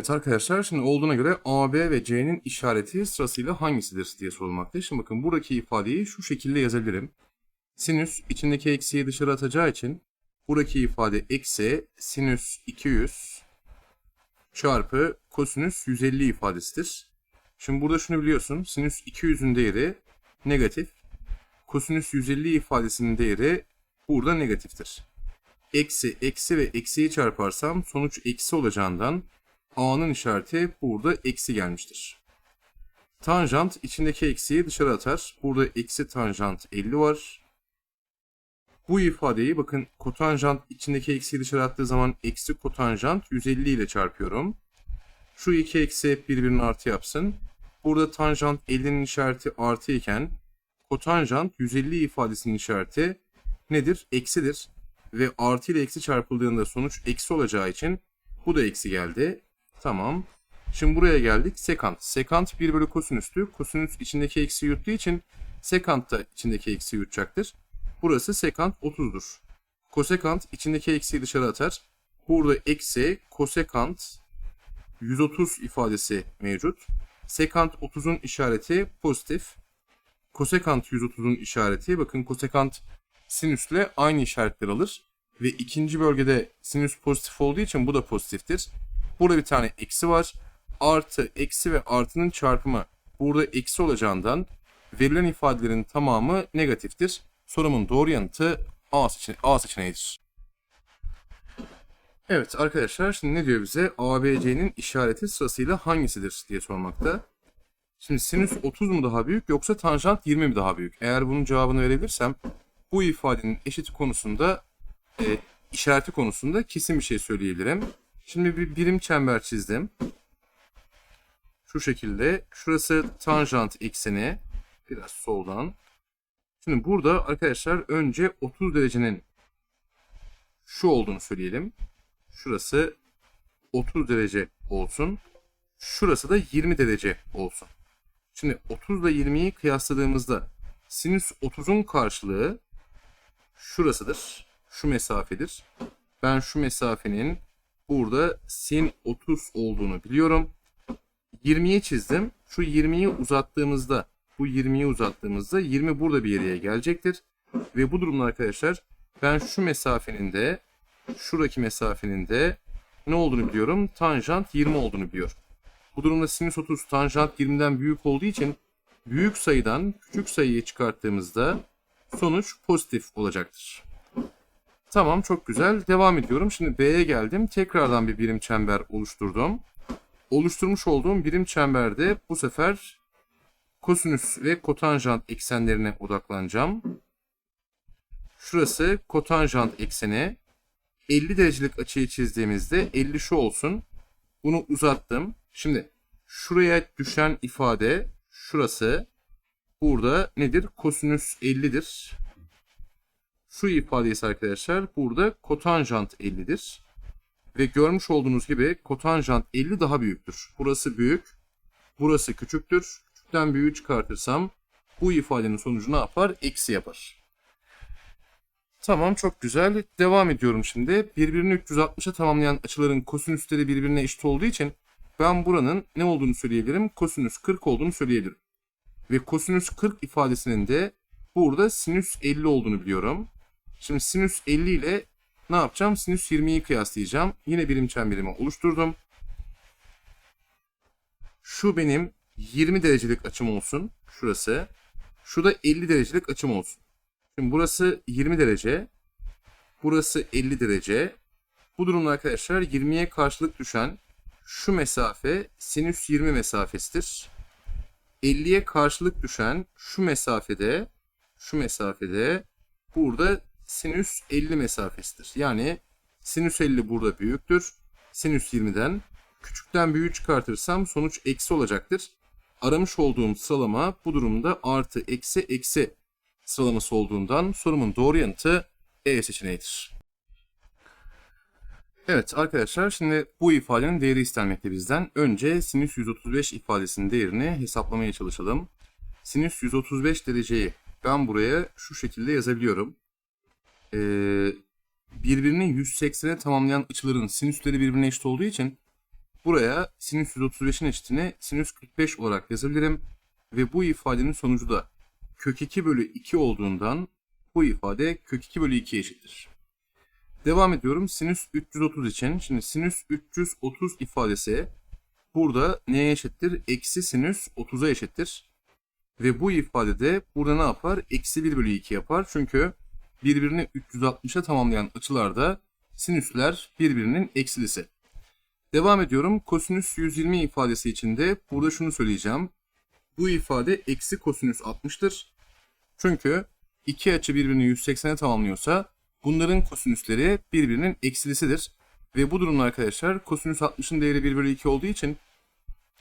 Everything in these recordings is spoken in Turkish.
Evet arkadaşlar şimdi olduğuna göre A, B ve C'nin işareti sırasıyla hangisidir diye sorulmakta. Şimdi bakın buradaki ifadeyi şu şekilde yazabilirim. Sinüs içindeki eksiği dışarı atacağı için buradaki ifade eksi sinüs 200 çarpı kosinüs 150 ifadesidir. Şimdi burada şunu biliyorsun. Sinüs 200'ün değeri negatif. Kosinüs 150 ifadesinin değeri burada negatiftir. Eksi, eksi ve eksiyi çarparsam sonuç eksi olacağından A'nın işareti burada eksi gelmiştir. Tanjant içindeki eksiği dışarı atar. Burada eksi tanjant 50 var. Bu ifadeyi bakın kotanjant içindeki eksiği dışarı attığı zaman eksi kotanjant 150 ile çarpıyorum. Şu iki eksi hep birbirini artı yapsın. Burada tanjant 50'nin işareti artı iken kotanjant 150 ifadesinin işareti nedir? Eksidir. Ve artı ile eksi çarpıldığında sonuç eksi olacağı için bu da eksi geldi. Tamam. Şimdi buraya geldik. Sekant. Sekant 1 bölü kosinüstü. Kosinüs içindeki eksi yuttuğu için sekant da içindeki eksi yutacaktır. Burası sekant 30'dur. Kosekant içindeki eksiyi dışarı atar. Burada eksi kosekant 130 ifadesi mevcut. Sekant 30'un işareti pozitif. Kosekant 130'un işareti bakın kosekant sinüsle aynı işaretler alır. Ve ikinci bölgede sinüs pozitif olduğu için bu da pozitiftir. Burada bir tane eksi var. Artı, eksi ve artının çarpımı burada eksi olacağından verilen ifadelerin tamamı negatiftir. Sorumun doğru yanıtı A, seçene A seçeneğidir. Evet arkadaşlar şimdi ne diyor bize? ABC'nin işareti sırasıyla hangisidir diye sormakta. Şimdi sinüs 30 mu daha büyük yoksa tanjant 20 mi daha büyük? Eğer bunun cevabını verebilirsem bu ifadenin eşit konusunda e, işareti konusunda kesin bir şey söyleyebilirim. Şimdi bir birim çember çizdim. Şu şekilde. Şurası tanjant ekseni. Biraz soldan. Şimdi burada arkadaşlar önce 30 derecenin şu olduğunu söyleyelim. Şurası 30 derece olsun. Şurası da 20 derece olsun. Şimdi 30 ile 20'yi kıyasladığımızda sinüs 30'un karşılığı şurasıdır. Şu mesafedir. Ben şu mesafenin burada sin 30 olduğunu biliyorum. 20'yi çizdim. Şu 20'yi uzattığımızda bu 20'yi uzattığımızda 20 burada bir yere gelecektir. Ve bu durumda arkadaşlar ben şu mesafenin de şuradaki mesafenin de ne olduğunu biliyorum. Tanjant 20 olduğunu biliyorum. Bu durumda sinüs 30 tanjant 20'den büyük olduğu için büyük sayıdan küçük sayıyı çıkarttığımızda sonuç pozitif olacaktır. Tamam çok güzel. Devam ediyorum. Şimdi B'ye geldim. Tekrardan bir birim çember oluşturdum. Oluşturmuş olduğum birim çemberde bu sefer kosinüs ve kotanjant eksenlerine odaklanacağım. Şurası kotanjant ekseni. 50 derecelik açıyı çizdiğimizde 50 şu olsun. Bunu uzattım. Şimdi şuraya düşen ifade şurası. Burada nedir? Kosinüs 50'dir. Şu ifade ise arkadaşlar burada kotanjant 50'dir. Ve görmüş olduğunuz gibi kotanjant 50 daha büyüktür. Burası büyük. Burası küçüktür. Küçükten büyüğü çıkartırsam bu ifadenin sonucu ne yapar? Eksi yapar. Tamam çok güzel. Devam ediyorum şimdi. Birbirini 360'a tamamlayan açıların kosinüsleri birbirine eşit olduğu için ben buranın ne olduğunu söyleyebilirim? Kosinüs 40 olduğunu söyleyebilirim. Ve kosinüs 40 ifadesinin de burada sinüs 50 olduğunu biliyorum. Şimdi sinüs 50 ile ne yapacağım? Sinüs 20'yi kıyaslayacağım. Yine birim çemberimi oluşturdum. Şu benim 20 derecelik açım olsun. Şurası. Şu da 50 derecelik açım olsun. Şimdi burası 20 derece. Burası 50 derece. Bu durumda arkadaşlar 20'ye karşılık düşen şu mesafe sinüs 20 mesafesidir. 50'ye karşılık düşen şu mesafede şu mesafede burada sinüs 50 mesafesidir. Yani sinüs 50 burada büyüktür. Sinüs 20'den küçükten büyüğü çıkartırsam sonuç eksi olacaktır. Aramış olduğum sıralama bu durumda artı eksi eksi sıralaması olduğundan sorumun doğru yanıtı E seçeneğidir. Evet arkadaşlar şimdi bu ifadenin değeri istenmekte bizden. Önce sinüs 135 ifadesinin değerini hesaplamaya çalışalım. Sinüs 135 dereceyi ben buraya şu şekilde yazabiliyorum. Ee, birbirini 180'e tamamlayan açıların sinüsleri birbirine eşit olduğu için buraya sinüs 135'in eşitini sinüs 45 olarak yazabilirim. Ve bu ifadenin sonucu da kök 2 bölü 2 olduğundan bu ifade kök 2 bölü 2 eşittir. Devam ediyorum sinüs 330 için. Şimdi sinüs 330 ifadesi burada neye eşittir? Eksi sinüs 30'a eşittir. Ve bu ifadede burada ne yapar? Eksi 1 bölü 2 yapar. Çünkü birbirini 360'a tamamlayan açılarda sinüsler birbirinin eksilisi. Devam ediyorum. Kosinüs 120 ifadesi içinde burada şunu söyleyeceğim. Bu ifade eksi kosinüs 60'tır. Çünkü iki açı birbirini 180'e tamamlıyorsa bunların kosinüsleri birbirinin eksilisidir. Ve bu durumda arkadaşlar kosinüs 60'ın değeri 1 bölü 2 olduğu için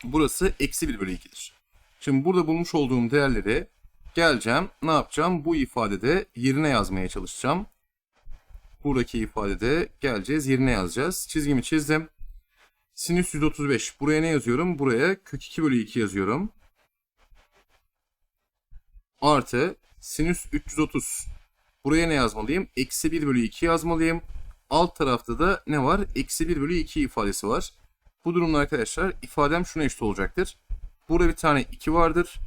burası eksi 1 bölü 2'dir. Şimdi burada bulmuş olduğum değerleri geleceğim. Ne yapacağım? Bu ifadede yerine yazmaya çalışacağım. Buradaki ifadede geleceğiz. Yerine yazacağız. Çizgimi çizdim. Sinüs 135. Buraya ne yazıyorum? Buraya kök 2 bölü 2 yazıyorum. Artı sinüs 330. Buraya ne yazmalıyım? Eksi 1 bölü 2 yazmalıyım. Alt tarafta da ne var? Eksi 1 bölü 2 ifadesi var. Bu durumda arkadaşlar ifadem şuna eşit olacaktır. Burada bir tane 2 vardır.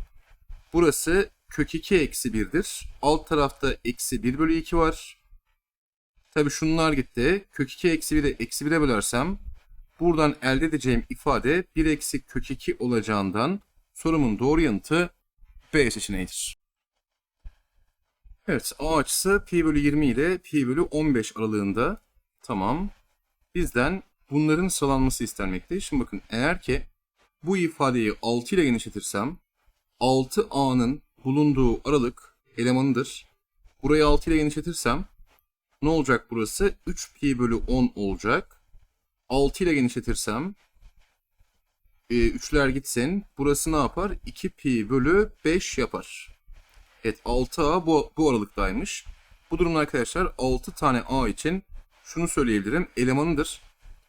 Burası kök 2 eksi 1'dir. Alt tarafta eksi 1 bölü 2 var. Tabi şunlar gitti. Kök 2 eksi 1'i eksi 1'e bölersem buradan elde edeceğim ifade 1 eksi kök 2 olacağından sorumun doğru yanıtı B seçeneğidir. Evet A açısı pi bölü 20 ile pi bölü 15 aralığında. Tamam. Bizden bunların sıralanması istenmekte. Şimdi bakın eğer ki bu ifadeyi 6 ile genişletirsem 6A'nın bulunduğu aralık elemanıdır. Burayı 6 ile genişletirsem ne olacak burası? 3 pi bölü 10 olacak. 6 ile genişletirsem e, 3'ler gitsin. Burası ne yapar? 2 pi bölü 5 yapar. Evet 6A bu, bu aralıktaymış. Bu durumda arkadaşlar 6 tane A için şunu söyleyebilirim. Elemanıdır.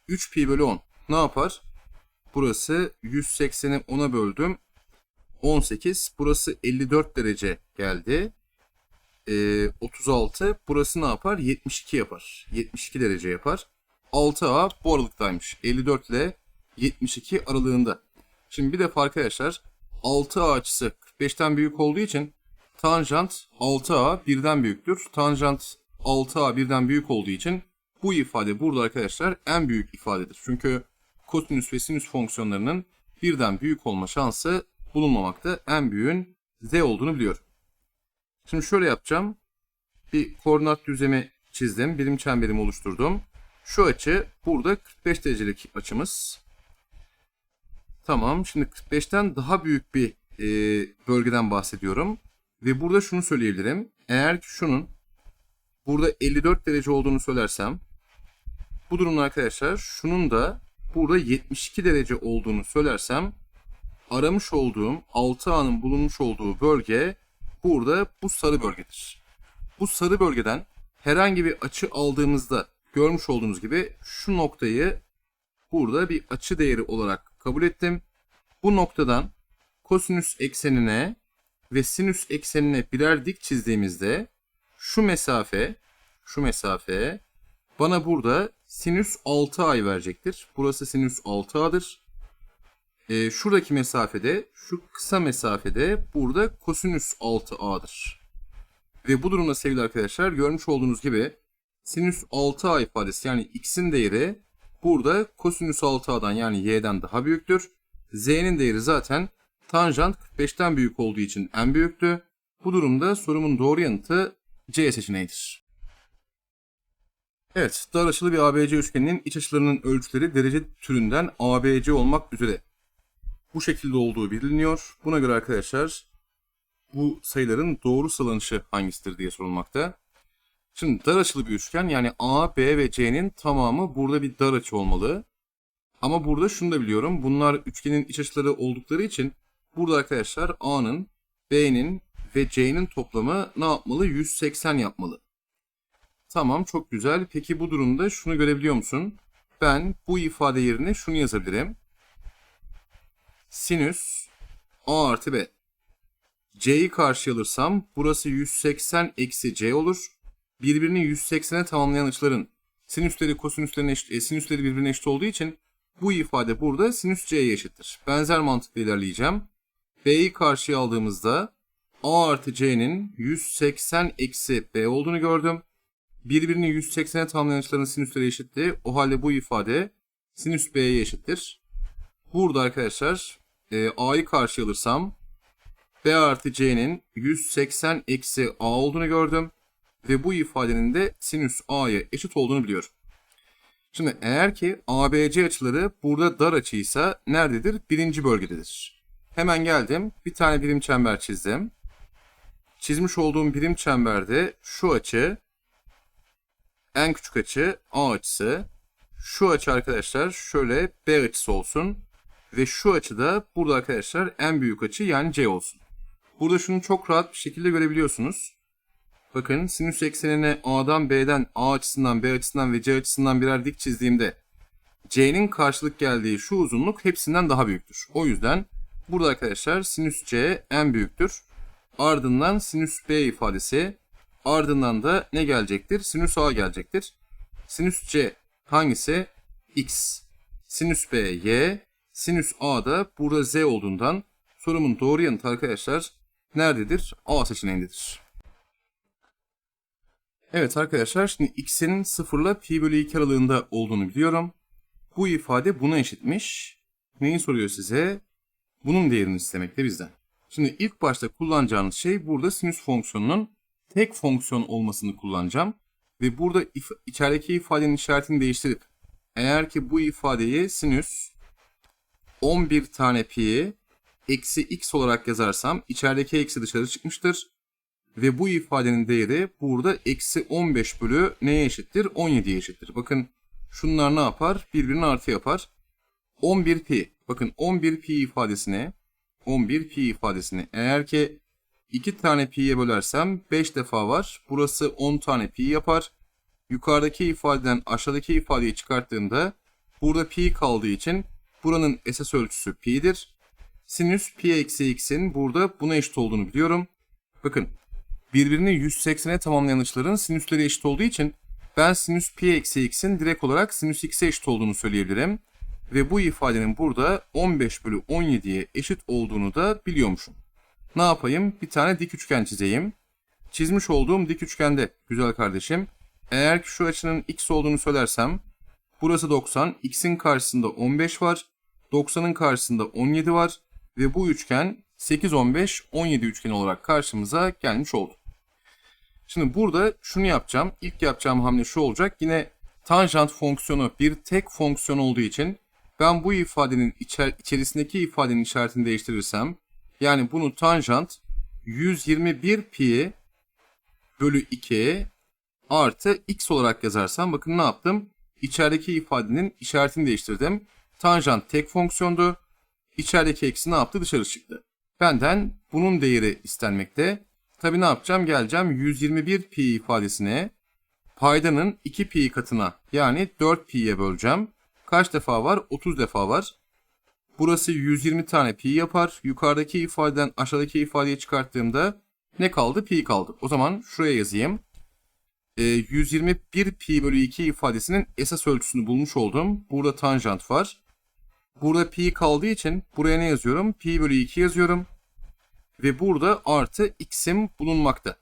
3 pi bölü 10 ne yapar? Burası 180'i 10'a böldüm. 18. Burası 54 derece geldi. Ee, 36. Burası ne yapar? 72 yapar. 72 derece yapar. 6A bu aralıktaymış. 54 ile 72 aralığında. Şimdi bir defa arkadaşlar 6A açısı 45'ten büyük olduğu için tanjant 6A birden büyüktür. Tanjant 6A birden büyük olduğu için bu ifade burada arkadaşlar en büyük ifadedir. Çünkü kosinüs ve sinüs fonksiyonlarının birden büyük olma şansı bulunmamakta. En büyüğün z olduğunu biliyorum. Şimdi şöyle yapacağım. Bir koordinat düzlemi çizdim. Birim çemberimi oluşturdum. Şu açı burada 45 derecelik açımız. Tamam. Şimdi 45'ten daha büyük bir e, bölgeden bahsediyorum. Ve burada şunu söyleyebilirim. Eğer ki şunun burada 54 derece olduğunu söylersem bu durumda arkadaşlar şunun da burada 72 derece olduğunu söylersem aramış olduğum 6A'nın bulunmuş olduğu bölge burada bu sarı bölgedir. Bu sarı bölgeden herhangi bir açı aldığımızda görmüş olduğunuz gibi şu noktayı burada bir açı değeri olarak kabul ettim. Bu noktadan kosinüs eksenine ve sinüs eksenine birer dik çizdiğimizde şu mesafe şu mesafe bana burada sinüs 6a verecektir. Burası sinüs 6a'dır. E, şuradaki mesafede, şu kısa mesafede burada kosinüs 6a'dır. Ve bu durumda sevgili arkadaşlar görmüş olduğunuz gibi sinüs 6a ifadesi yani x'in değeri burada kosinüs 6a'dan yani y'den daha büyüktür. z'nin değeri zaten tanjant 45'ten büyük olduğu için en büyüktü. Bu durumda sorumun doğru yanıtı C seçeneğidir. Evet, dar açılı bir ABC üçgeninin iç açılarının ölçüleri derece türünden ABC olmak üzere bu şekilde olduğu biliniyor. Buna göre arkadaşlar bu sayıların doğru sıralanışı hangisidir diye sorulmakta. Şimdi dar açılı bir üçgen yani A, B ve C'nin tamamı burada bir dar açı olmalı. Ama burada şunu da biliyorum. Bunlar üçgenin iç açıları oldukları için burada arkadaşlar A'nın, B'nin ve C'nin toplamı ne yapmalı? 180 yapmalı. Tamam çok güzel. Peki bu durumda şunu görebiliyor musun? Ben bu ifade yerine şunu yazabilirim. Sinüs A artı B. C'yi karşıya alırsam burası 180 eksi C olur. Birbirini 180'e tamamlayan açıların sinüsleri kosinüslerine eşit, e, sinüsleri birbirine eşit olduğu için Bu ifade burada sinüs c'ye eşittir. Benzer mantıkla ilerleyeceğim. B'yi karşıya aldığımızda A artı C'nin 180 eksi B olduğunu gördüm. Birbirini 180'e tamamlayan açıların sinüsleri eşitti. O halde bu ifade sinüs B'ye eşittir. Burada arkadaşlar e, A'yı karşıya alırsam B artı C'nin 180 eksi A olduğunu gördüm. Ve bu ifadenin de sinüs A'ya eşit olduğunu biliyorum. Şimdi eğer ki ABC açıları burada dar açıysa nerededir? Birinci bölgededir. Hemen geldim. Bir tane birim çember çizdim. Çizmiş olduğum birim çemberde şu açı en küçük açı A açısı. Şu açı arkadaşlar şöyle B açısı olsun. Ve şu açı da burada arkadaşlar en büyük açı yani C olsun. Burada şunu çok rahat bir şekilde görebiliyorsunuz. Bakın sinüs eksenine A'dan B'den A açısından B açısından ve C açısından birer dik çizdiğimde C'nin karşılık geldiği şu uzunluk hepsinden daha büyüktür. O yüzden burada arkadaşlar sinüs C en büyüktür. Ardından sinüs B ifadesi ardından da ne gelecektir? Sinüs A gelecektir. Sinüs C hangisi? X. Sinüs B Y. Sinüs A da burada Z olduğundan sorumun doğru yanıtı arkadaşlar nerededir? A seçeneğindedir. Evet arkadaşlar şimdi x'in 0 ile pi bölü 2 aralığında olduğunu biliyorum. Bu ifade buna eşitmiş. Neyi soruyor size? Bunun değerini istemekte bizden. Şimdi ilk başta kullanacağınız şey burada sinüs fonksiyonunun tek fonksiyon olmasını kullanacağım. Ve burada if- içerideki ifadenin işaretini değiştirip eğer ki bu ifadeyi sinüs 11 tane pi eksi x olarak yazarsam içerideki eksi dışarı çıkmıştır. Ve bu ifadenin değeri burada eksi 15 bölü neye eşittir? 17'ye eşittir. Bakın şunlar ne yapar? Birbirini artı yapar. 11 pi. Bakın 11 pi ifadesine 11 pi ifadesini eğer ki 2 tane pi'ye bölersem 5 defa var. Burası 10 tane pi yapar. Yukarıdaki ifadeden aşağıdaki ifadeyi çıkarttığımda burada pi kaldığı için buranın esas ölçüsü pi'dir. Sinüs pi eksi x'in burada buna eşit olduğunu biliyorum. Bakın birbirini 180'e tamamlayan açıların sinüsleri eşit olduğu için ben sinüs pi eksi x'in direkt olarak sinüs x'e eşit olduğunu söyleyebilirim. Ve bu ifadenin burada 15 bölü 17'ye eşit olduğunu da biliyormuşum. Ne yapayım? Bir tane dik üçgen çizeyim. Çizmiş olduğum dik üçgende güzel kardeşim. Eğer ki şu açının x olduğunu söylersem burası 90, x'in karşısında 15 var. 90'ın karşısında 17 var. Ve bu üçgen 8, 15, 17 üçgeni olarak karşımıza gelmiş oldu. Şimdi burada şunu yapacağım. İlk yapacağım hamle şu olacak. Yine tanjant fonksiyonu bir tek fonksiyon olduğu için ben bu ifadenin içer içerisindeki ifadenin işaretini değiştirirsem yani bunu tanjant 121 pi bölü 2 artı x olarak yazarsam bakın ne yaptım? İçerideki ifadenin işaretini değiştirdim. Tanjant tek fonksiyondu. İçerideki eksi ne yaptı? Dışarı çıktı. Benden bunun değeri istenmekte. Tabi ne yapacağım? Geleceğim 121 pi ifadesine paydanın 2 pi katına yani 4 pi'ye böleceğim. Kaç defa var? 30 defa var. Burası 120 tane pi yapar. Yukarıdaki ifadeden aşağıdaki ifadeyi çıkarttığımda ne kaldı? Pi kaldı. O zaman şuraya yazayım. E, 121 pi bölü 2 ifadesinin esas ölçüsünü bulmuş oldum. Burada tanjant var. Burada pi kaldığı için buraya ne yazıyorum? Pi bölü 2 yazıyorum. Ve burada artı x'im bulunmakta.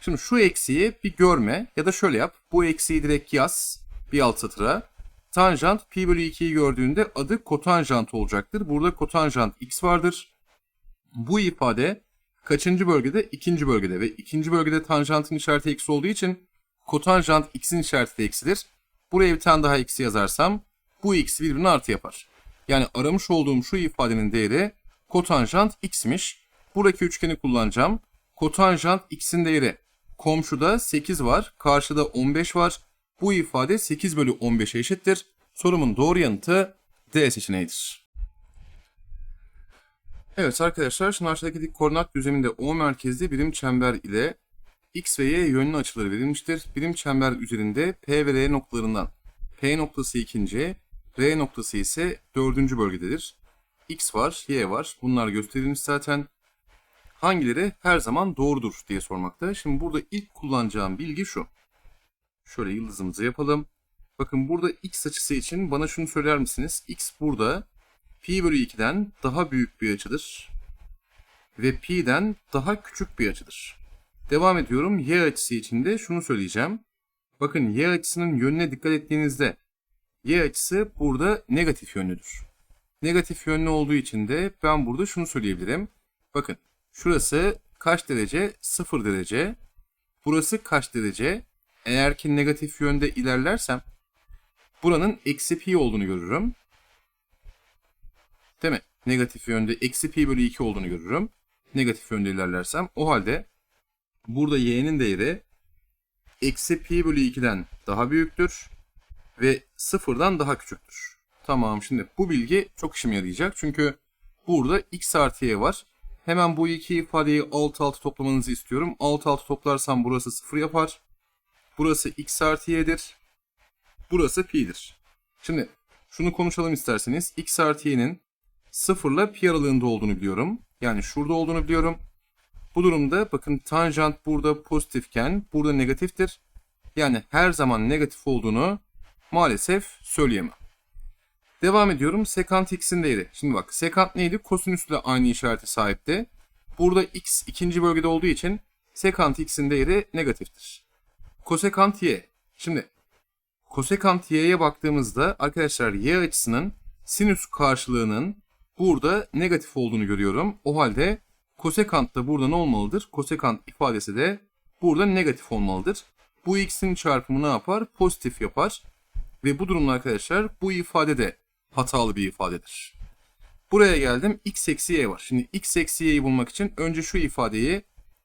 Şimdi şu eksiği bir görme ya da şöyle yap. Bu eksiği direkt yaz bir alt satıra. Tanjant pi bölü 2'yi gördüğünde adı kotanjant olacaktır. Burada kotanjant x vardır. Bu ifade kaçıncı bölgede? İkinci bölgede ve ikinci bölgede tanjantın işareti eksi olduğu için kotanjant x'in işareti de eksidir. Buraya bir tane daha eksi yazarsam bu x birbirine artı yapar. Yani aramış olduğum şu ifadenin değeri kotanjant x'miş. Buradaki üçgeni kullanacağım. Kotanjant x'in değeri komşuda 8 var, karşıda 15 var. Bu ifade 8 bölü 15'e eşittir. Sorumun doğru yanıtı D seçeneğidir. Evet arkadaşlar şimdi aşağıdaki dik koordinat düzleminde O merkezli birim çember ile X ve Y yönlü açıları verilmiştir. Birim çember üzerinde P ve R noktalarından P noktası ikinci, R noktası ise dördüncü bölgededir. X var, Y var. Bunlar gösterilmiş zaten. Hangileri her zaman doğrudur diye sormakta. Şimdi burada ilk kullanacağım bilgi şu. Şöyle yıldızımızı yapalım. Bakın burada x açısı için bana şunu söyler misiniz? x burada pi bölü 2'den daha büyük bir açıdır. Ve pi'den daha küçük bir açıdır. Devam ediyorum. Y açısı için de şunu söyleyeceğim. Bakın y açısının yönüne dikkat ettiğinizde y açısı burada negatif yönlüdür. Negatif yönlü olduğu için de ben burada şunu söyleyebilirim. Bakın şurası kaç derece? 0 derece. Burası kaç derece? Eğer ki negatif yönde ilerlersem buranın eksi pi olduğunu görürüm. Değil mi? Negatif yönde eksi pi bölü 2 olduğunu görürüm. Negatif yönde ilerlersem. O halde burada y'nin değeri eksi pi bölü 2'den daha büyüktür ve sıfırdan daha küçüktür. Tamam şimdi bu bilgi çok işime yarayacak. Çünkü burada x artı y var. Hemen bu iki ifadeyi alt alta toplamanızı istiyorum. Alt alta toplarsam burası sıfır yapar. Burası x artı y'dir. Burası pi'dir. Şimdi şunu konuşalım isterseniz. x artı y'nin sıfırla pi aralığında olduğunu biliyorum. Yani şurada olduğunu biliyorum. Bu durumda bakın tanjant burada pozitifken burada negatiftir. Yani her zaman negatif olduğunu maalesef söyleyemem. Devam ediyorum. Sekant x'in değeri. Şimdi bak sekant neydi? Kosinüsle aynı işarete sahipti. Burada x ikinci bölgede olduğu için sekant x'in değeri negatiftir. Kosekant y. Şimdi kosekant y'ye baktığımızda arkadaşlar y açısının sinüs karşılığının burada negatif olduğunu görüyorum. O halde kosekant da burada ne olmalıdır? Kosekant ifadesi de burada negatif olmalıdır. Bu x'in çarpımı ne yapar? Pozitif yapar. Ve bu durumda arkadaşlar bu ifade de hatalı bir ifadedir. Buraya geldim. x eksi y var. Şimdi x eksi y'yi bulmak için önce şu ifadeyi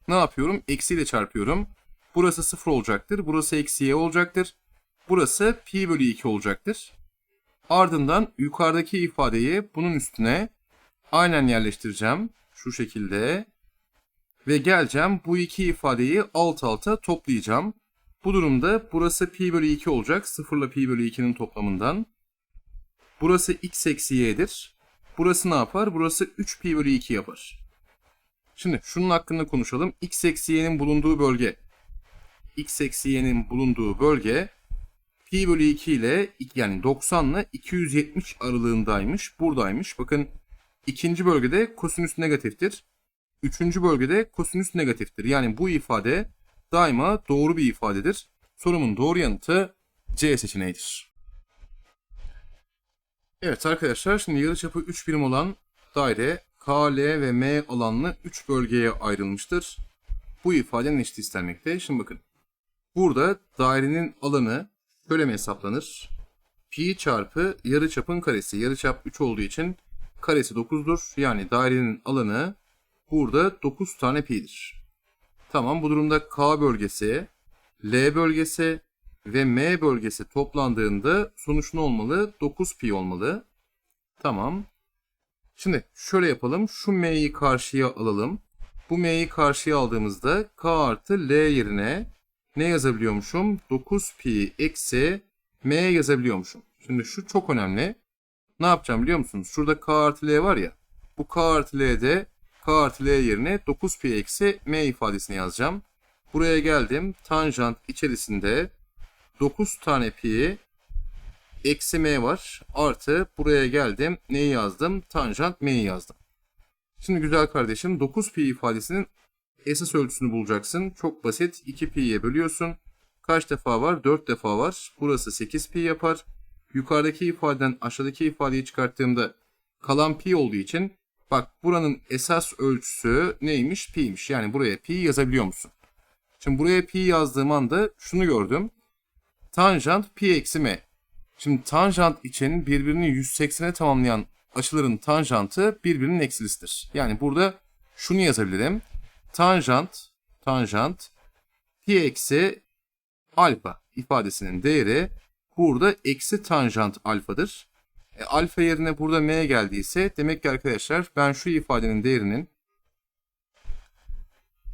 ne yapıyorum? Eksiyle çarpıyorum. Burası 0 olacaktır. Burası eksi y olacaktır. Burası pi bölü 2 olacaktır. Ardından yukarıdaki ifadeyi bunun üstüne aynen yerleştireceğim. Şu şekilde. Ve geleceğim bu iki ifadeyi alt alta toplayacağım. Bu durumda burası pi bölü 2 olacak. 0 ile pi bölü 2'nin toplamından. Burası x eksi y'dir. Burası ne yapar? Burası 3 pi bölü 2 yapar. Şimdi şunun hakkında konuşalım. x eksi y'nin bulunduğu bölge. x eksi y'nin bulunduğu bölge pi bölü 2 ile yani 90 ile 270 aralığındaymış. Buradaymış. Bakın ikinci bölgede kosinüs negatiftir. Üçüncü bölgede kosinüs negatiftir. Yani bu ifade daima doğru bir ifadedir. Sorumun doğru yanıtı C seçeneğidir. Evet arkadaşlar şimdi yarıçapı 3 birim olan daire K, L ve M alanlı 3 bölgeye ayrılmıştır. Bu ifadenin eşit istenmekte. Şimdi bakın. Burada dairenin alanı şöyle mi hesaplanır? Pi çarpı yarıçapın karesi. Yarıçap 3 olduğu için karesi 9'dur. Yani dairenin alanı burada 9 tane pi'dir. Tamam bu durumda K bölgesi, L bölgesi ve M bölgesi toplandığında sonuç ne olmalı? 9 pi olmalı. Tamam. Şimdi şöyle yapalım. Şu M'yi karşıya alalım. Bu M'yi karşıya aldığımızda K artı L yerine ne yazabiliyormuşum? 9 pi eksi M yazabiliyormuşum. Şimdi şu çok önemli. Ne yapacağım biliyor musunuz? Şurada K artı L var ya. Bu K artı L'de K artı L yerine 9 pi eksi M ifadesini yazacağım. Buraya geldim. Tanjant içerisinde 9 tane pi eksi m var. Artı buraya geldim. Neyi yazdım? Tanjant m'yi yazdım. Şimdi güzel kardeşim 9 pi ifadesinin esas ölçüsünü bulacaksın. Çok basit. 2 pi'ye bölüyorsun. Kaç defa var? 4 defa var. Burası 8 pi yapar. Yukarıdaki ifadeden aşağıdaki ifadeyi çıkarttığımda kalan pi olduğu için bak buranın esas ölçüsü neymiş? Pi'ymiş. Yani buraya pi yazabiliyor musun? Şimdi buraya pi yazdığım anda şunu gördüm. Tanjant pi eksi m. Şimdi tanjant için birbirini 180'e tamamlayan açıların tanjantı birbirinin eksilisidir. Yani burada şunu yazabilirim. Tanjant, tanjant pi eksi alfa ifadesinin değeri burada eksi tanjant alfadır. E, alfa yerine burada m geldiyse demek ki arkadaşlar ben şu ifadenin değerinin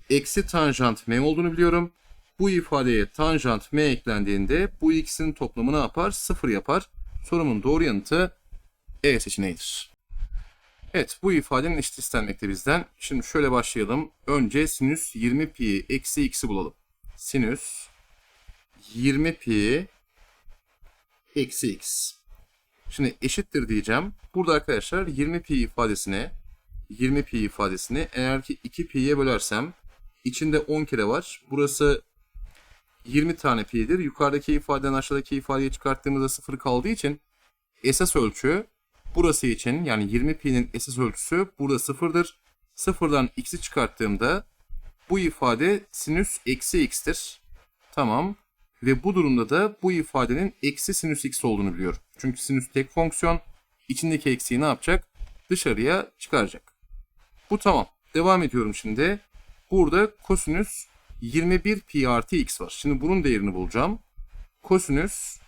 eksi tanjant m olduğunu biliyorum. Bu ifadeye tanjant m eklendiğinde bu ikisinin toplamı ne yapar? Sıfır yapar. Sorumun doğru yanıtı E seçeneğidir. Evet bu ifadenin eşit istenmekte bizden. Şimdi şöyle başlayalım. Önce sinüs 20 pi eksi x'i bulalım. Sinüs 20 pi eksi x. Şimdi eşittir diyeceğim. Burada arkadaşlar 20 pi ifadesine 20 pi ifadesini eğer ki 2 pi'ye bölersem içinde 10 kere var. Burası 20 tane pi'dir. Yukarıdaki ifadeden aşağıdaki ifadeye çıkarttığımızda 0 kaldığı için esas ölçü burası için yani 20 pi'nin esas ölçüsü burada sıfırdır. Sıfırdan x'i çıkarttığımda bu ifade sinüs eksi x'tir. Tamam. Ve bu durumda da bu ifadenin eksi sinüs x olduğunu biliyorum. Çünkü sinüs tek fonksiyon içindeki eksiği ne yapacak? Dışarıya çıkaracak. Bu tamam. Devam ediyorum şimdi. Burada kosinüs 21 pi artı x var. Şimdi bunun değerini bulacağım. Kosinüs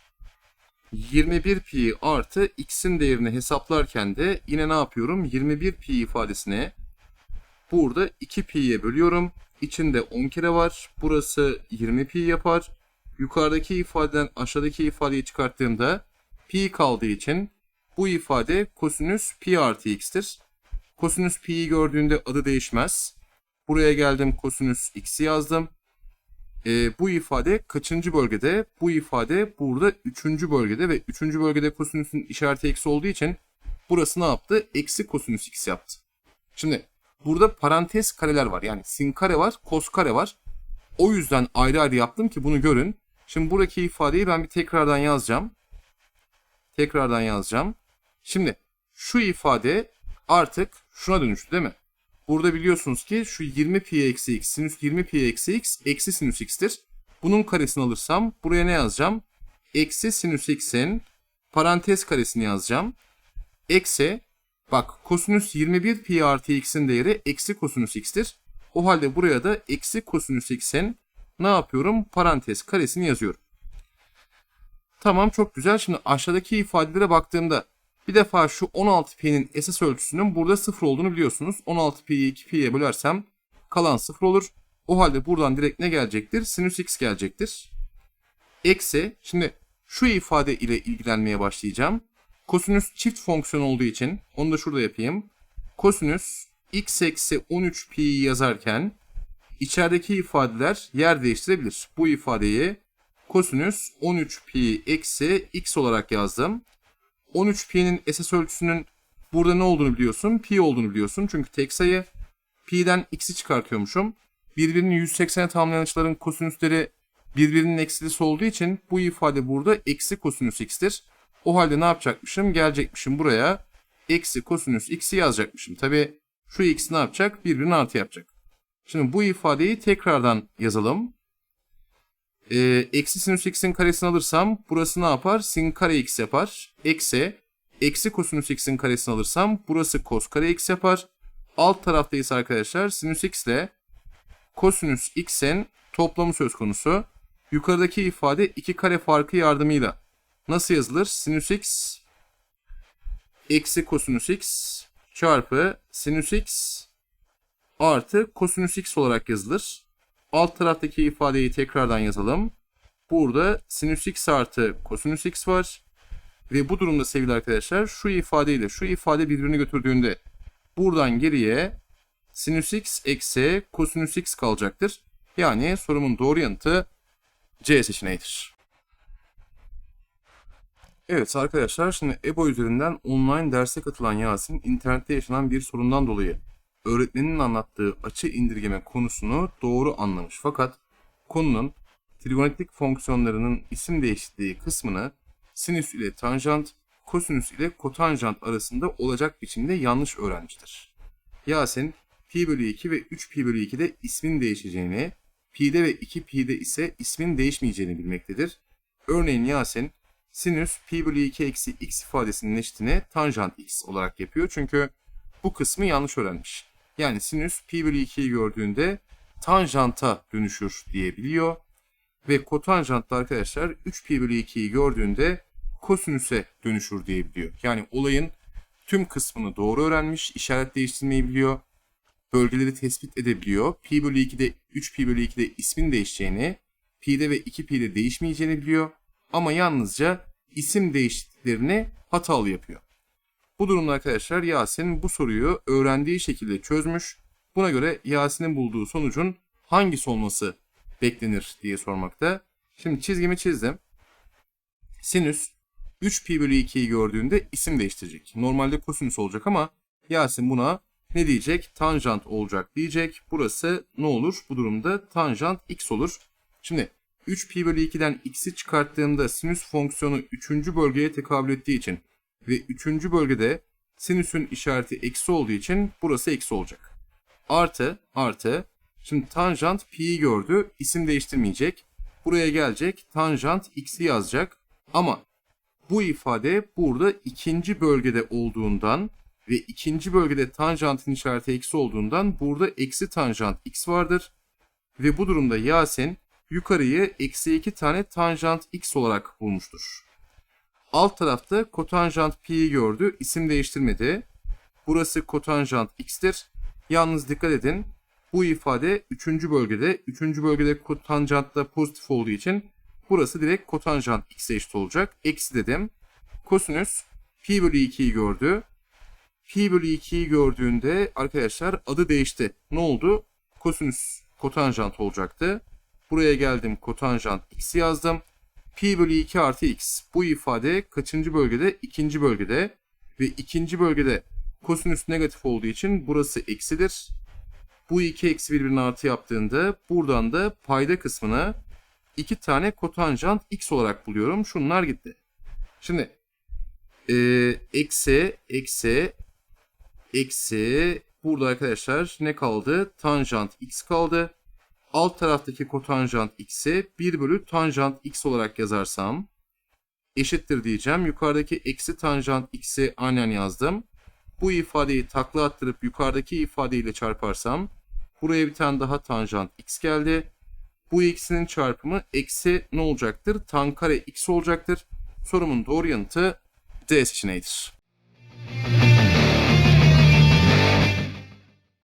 21 pi artı x'in değerini hesaplarken de yine ne yapıyorum? 21 pi ifadesine burada 2 pi'ye bölüyorum. İçinde 10 kere var. Burası 20 pi yapar. Yukarıdaki ifadeden aşağıdaki ifadeyi çıkarttığımda pi kaldığı için bu ifade kosinüs pi artı x'tir. Kosinüs pi'yi gördüğünde adı değişmez. Buraya geldim kosinüs x'i yazdım. Ee, bu ifade kaçıncı bölgede? Bu ifade burada üçüncü bölgede ve üçüncü bölgede kosinüsün işareti eksi olduğu için burası ne yaptı? Eksi kosinüs x yaptı. Şimdi burada parantez kareler var. Yani sin kare var, kos kare var. O yüzden ayrı ayrı yaptım ki bunu görün. Şimdi buradaki ifadeyi ben bir tekrardan yazacağım. Tekrardan yazacağım. Şimdi şu ifade artık şuna dönüştü değil mi? Burada biliyorsunuz ki şu 20 pi eksi x, sinüs 20 pi eksi x, eksi sinüs x'tir. Bunun karesini alırsam buraya ne yazacağım? Eksi sinüs x'in parantez karesini yazacağım. Eksi, bak kosinüs 21 pi artı x'in değeri eksi kosinüs x'tir. O halde buraya da eksi kosinüs x'in ne yapıyorum? Parantez karesini yazıyorum. Tamam çok güzel. Şimdi aşağıdaki ifadelere baktığımda bir defa şu 16pi'nin esas ölçüsünün burada 0 olduğunu biliyorsunuz. 16pi'yi 2pi'ye bölersem kalan 0 olur. O halde buradan direkt ne gelecektir? Sinüs x gelecektir. Eksi, şimdi şu ifade ile ilgilenmeye başlayacağım. Kosinüs çift fonksiyon olduğu için onu da şurada yapayım. Kosinüs x eksi 13pi'yi yazarken içerideki ifadeler yer değiştirebilir. Bu ifadeyi kosinüs 13pi eksi x olarak yazdım. 13pi'nin esas ölçüsünün burada ne olduğunu biliyorsun? Pi olduğunu biliyorsun. Çünkü tek sayı. Pi'den x'i çıkartıyormuşum. Birbirini 180'e tamamlayan açıların kosinüsleri birbirinin eksilisi olduğu için bu ifade burada eksi kosinüs x'tir. O halde ne yapacakmışım? Gelecekmişim buraya. Eksi kosinüs x'i yazacakmışım. Tabi şu x ne yapacak? Birbirini artı yapacak. Şimdi bu ifadeyi tekrardan yazalım. Ee, eksi sinüs x'in karesini alırsam burası ne yapar? Sin kare x yapar. Eksi eksi kosinüs x'in karesini alırsam burası kos kare x yapar. Alt taraftayız arkadaşlar. Sinüs x ile kosinüs x'in toplamı söz konusu. Yukarıdaki ifade iki kare farkı yardımıyla nasıl yazılır? Sinüs x eksi kosinüs x çarpı sinüs x artı kosinüs x olarak yazılır. Alt taraftaki ifadeyi tekrardan yazalım. Burada sinüs x artı kosinüs x var. Ve bu durumda sevgili arkadaşlar şu ifadeyle şu ifade birbirini götürdüğünde buradan geriye sinüs x eksi kosinüs x kalacaktır. Yani sorumun doğru yanıtı C seçeneğidir. Evet arkadaşlar şimdi EBO üzerinden online derse katılan Yasin internette yaşanan bir sorundan dolayı öğretmenin anlattığı açı indirgeme konusunu doğru anlamış. Fakat konunun trigonometrik fonksiyonlarının isim değişikliği kısmını sinüs ile tanjant, kosinüs ile kotanjant arasında olacak biçimde yanlış öğrenmiştir. Yasin, pi bölü 2 ve 3 pi bölü 2'de ismin değişeceğini, pi'de ve 2 pi'de ise ismin değişmeyeceğini bilmektedir. Örneğin Yasin, sinüs pi bölü 2 eksi x ifadesinin eşitini tanjant x olarak yapıyor. Çünkü bu kısmı yanlış öğrenmiş. Yani sinüs pi bölü 2'yi gördüğünde tanjanta dönüşür diyebiliyor. Ve kotanjant da arkadaşlar 3 pi bölü 2'yi gördüğünde kosinüse dönüşür diyebiliyor. Yani olayın tüm kısmını doğru öğrenmiş, işaret değiştirmeyi biliyor, bölgeleri tespit edebiliyor. Pi bölü 2'de 3 pi bölü 2'de ismin değişeceğini, pi'de ve 2 pi'de değişmeyeceğini biliyor. Ama yalnızca isim değişikliklerini hatalı yapıyor. Bu durumda arkadaşlar Yasin bu soruyu öğrendiği şekilde çözmüş. Buna göre Yasin'in bulduğu sonucun hangisi olması beklenir diye sormakta. Şimdi çizgimi çizdim. Sinüs 3 pi bölü 2'yi gördüğünde isim değiştirecek. Normalde kosinüs olacak ama Yasin buna ne diyecek? Tanjant olacak diyecek. Burası ne olur? Bu durumda tanjant x olur. Şimdi 3 pi bölü 2'den x'i çıkarttığımda sinüs fonksiyonu 3. bölgeye tekabül ettiği için ve 3. bölgede sinüsün işareti eksi olduğu için burası eksi olacak. Artı, artı. Şimdi tanjant pi'yi gördü. isim değiştirmeyecek. Buraya gelecek. Tanjant x'i yazacak. Ama bu ifade burada ikinci bölgede olduğundan ve ikinci bölgede tanjantın işareti eksi olduğundan burada eksi tanjant x vardır. Ve bu durumda Yasin yukarıyı eksi 2 tane tanjant x olarak bulmuştur. Alt tarafta kotanjant pi'yi gördü. isim değiştirmedi. Burası kotanjant x'tir. Yalnız dikkat edin. Bu ifade 3. bölgede. 3. bölgede kotanjant da pozitif olduğu için burası direkt kotanjant x'e eşit olacak. Eksi dedim. Kosinüs pi bölü 2'yi gördü. Pi bölü 2'yi gördüğünde arkadaşlar adı değişti. Ne oldu? Kosinüs kotanjant olacaktı. Buraya geldim kotanjant x yazdım. Pi bölü 2 artı x. Bu ifade kaçıncı bölgede? İkinci bölgede. Ve ikinci bölgede kosinüs negatif olduğu için burası eksidir. Bu iki eksi birbirini artı yaptığında buradan da payda kısmını iki tane kotanjant x olarak buluyorum. Şunlar gitti. Şimdi eee eksi, eksi, eksi burada arkadaşlar ne kaldı? Tanjant x kaldı. Alt taraftaki kotanjant x'i 1 bölü tanjant x olarak yazarsam eşittir diyeceğim. Yukarıdaki eksi tanjant x'i aynen yazdım. Bu ifadeyi takla attırıp yukarıdaki ifadeyle çarparsam buraya bir tane daha tanjant x geldi. Bu ikisinin çarpımı eksi ne olacaktır? Tan kare x olacaktır. Sorumun doğru yanıtı D seçeneğidir.